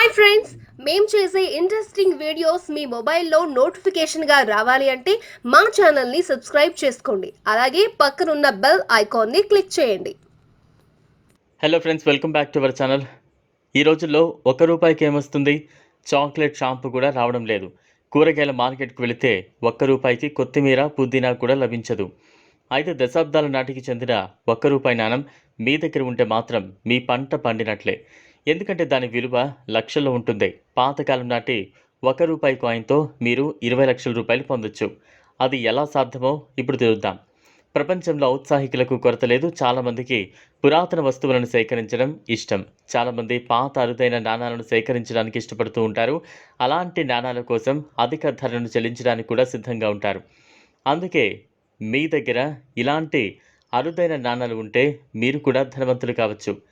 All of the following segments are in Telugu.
హాయ్ ఫ్రెండ్స్ మేము చేసే ఇంట్రెస్టింగ్ వీడియోస్ మీ మొబైల్లో నోటిఫికేషన్గా రావాలి అంటే మా ఛానల్ని సబ్స్క్రైబ్ చేసుకోండి. అలాగే పక్కనున్న బెల్ ఐకాన్ని క్లిక్ చేయండి. Hello friends welcome back to our channel ఈ రోజుల్లో ఒక రూపాయికి ఏమొస్తుంది? చాక్లెట్ షాంపూ కూడా రావడం లేదు. కూరగాయల మార్కెట్కి వెళితే ఒక్క రూపాయికి కొత్తిమీర పుదీనా కూడా లభించదు. అయితే దశాబ్దాల నాటికి చెందిన ఒక్క రూపాయి నాణం మీ దగ్గర ఉంటే మాత్రం మీ పంట పండినట్లే. ఎందుకంటే దాని విలువ లక్షల్లో ఉంటుంది. పాతకాలం నాటి ఒక రూపాయి కాయిన్తో మీరు ఇరవై లక్షల రూపాయలు పొందొచ్చు. అది ఎలా సాధ్యమో ఇప్పుడు తెలుద్దాం. ప్రపంచంలో ఔత్సాహికులకు కొరత లేదు. చాలామందికి పురాతన వస్తువులను సేకరించడం ఇష్టం. చాలామంది పాత అరుదైన నాణాలను సేకరించడానికి ఇష్టపడుతూ ఉంటారు. అలాంటి నాణాల కోసం అధిక ధరను చెల్లించడానికి కూడా సిద్ధంగా ఉంటారు. అందుకే మీ దగ్గర ఇలాంటి అరుదైన నాణాలు ఉంటే మీరు కూడా ధనవంతులు కావచ్చు.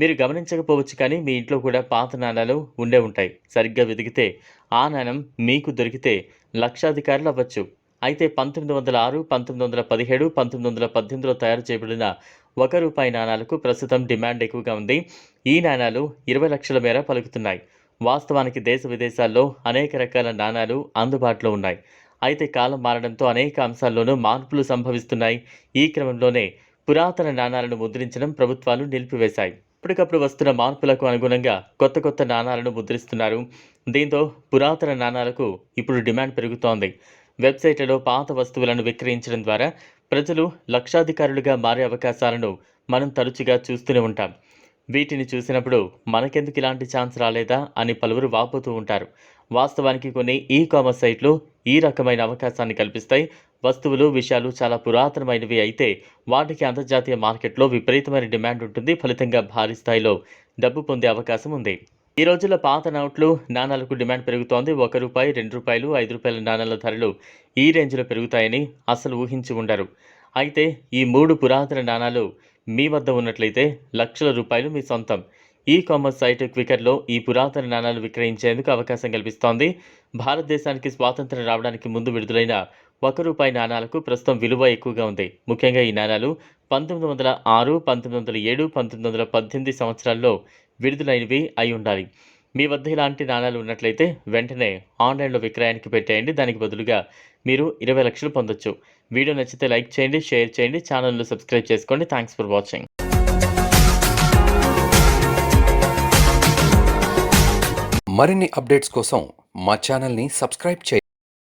మీరు గమనించకపోవచ్చు కానీ మీ ఇంట్లో కూడా పాత నాణాలు ఉండే ఉంటాయి. సరిగ్గా వెతికితే ఆ నాణం మీకు దొరికితే లక్షాధికారులు అవ్వచ్చు. అయితే పంతొమ్మిది వందల ఆరు పంతొమ్మిది వందల పదిహేడు పంతొమ్మిది వందల పద్దెనిమిదిలో తయారు చేయబడిన ఒక రూపాయి నాణాలకు ప్రస్తుతం డిమాండ్ ఎక్కువగా ఉంది. ఈ నాణాలు ఇరవై లక్షల మేర పలుకుతున్నాయి. వాస్తవానికి దేశ విదేశాల్లో అనేక రకాల నాణాలు అందుబాటులో ఉన్నాయి. అయితే కాలం మారడంతో అనేక అంశాల్లోనూ మార్పులు సంభవిస్తున్నాయి. ఈ క్రమంలోనే పురాతన నాణాలను ముద్రించడం ప్రభుత్వాలు నిలిపివేశాయి. అప్పటికప్పుడు వస్తున్న మార్పులకు అనుగుణంగా కొత్త కొత్త నాణాలను ముద్రిస్తున్నారు. దీంతో పురాతన నాణాలకు ఇప్పుడు డిమాండ్ పెరుగుతోంది. వెబ్సైట్లలో పాత వస్తువులను విక్రయించడం ద్వారా ప్రజలు లక్షాధికారులుగా మారే అవకాశాలను మనం తరచుగా చూస్తూనే ఉంటాం. వీటిని చూసినప్పుడు మనకెందుకు ఇలాంటి ఛాన్స్ రాలేదా అని పలువురు వాపోతూ ఉంటారు. వాస్తవానికి కొన్ని ఈ కామర్స్ సైట్లు ఈ రకమైన అవకాశాన్ని కల్పిస్తాయి. వస్తువులు విషయాలు చాలా పురాతనమైనవి అయితే వాటికి అంతర్జాతీయ మార్కెట్లో విపరీతమైన డిమాండ్ ఉంటుంది. ఫలితంగా భారీ స్థాయిలో డబ్బు పొందే అవకాశం ఉంది. ఈ రోజుల్లో పాత నోట్లు నాణాలకు డిమాండ్ పెరుగుతోంది. ఒక రూపాయి రెండు రూపాయలు ఐదు రూపాయల నాణాల ధరలు ఈ రేంజ్లో పెరుగుతాయని అసలు ఊహించి ఉండరు. అయితే ఈ మూడు పురాతన నాణాలు మీ వద్ద ఉన్నట్లయితే లక్షల రూపాయలు మీ సొంతం. ఈ కామర్స్ సైట్ క్వికర్లో ఈ పురాతన నాణాలు విక్రయించేందుకు అవకాశం కల్పిస్తోంది. భారతదేశానికి స్వాతంత్రం రావడానికి ముందు విడుదలైన ఒక రూపాయి నాణాలకు ప్రస్తుతం విలువ ఎక్కువగా ఉంది. ముఖ్యంగా ఈ నాణాలు పంతొమ్మిది వందల ఆరు పంతొమ్మిది వందల ఏడు పంతొమ్మిది వందల పద్దెనిమిది సంవత్సరాల్లో విడుదలైనవి అయి ఉండాలి. మీ వద్ద ఇలాంటి నాణాలు ఉన్నట్లయితే వెంటనే ఆన్లైన్లో విక్రయానికి పెట్టేయండి. దానికి బదులుగా మీరు ఇరవై లక్షలు పొందొచ్చు. వీడియో నచ్చితే లైక్ చేయండి షేర్ చేయండి ఛానల్ను సబ్స్క్రైబ్ చేసుకోండి. Thanks for watching. మరిన్ని అప్డేట్స్ కోసం మా ఛానల్ని సబ్స్క్రైబ్ చేయండి.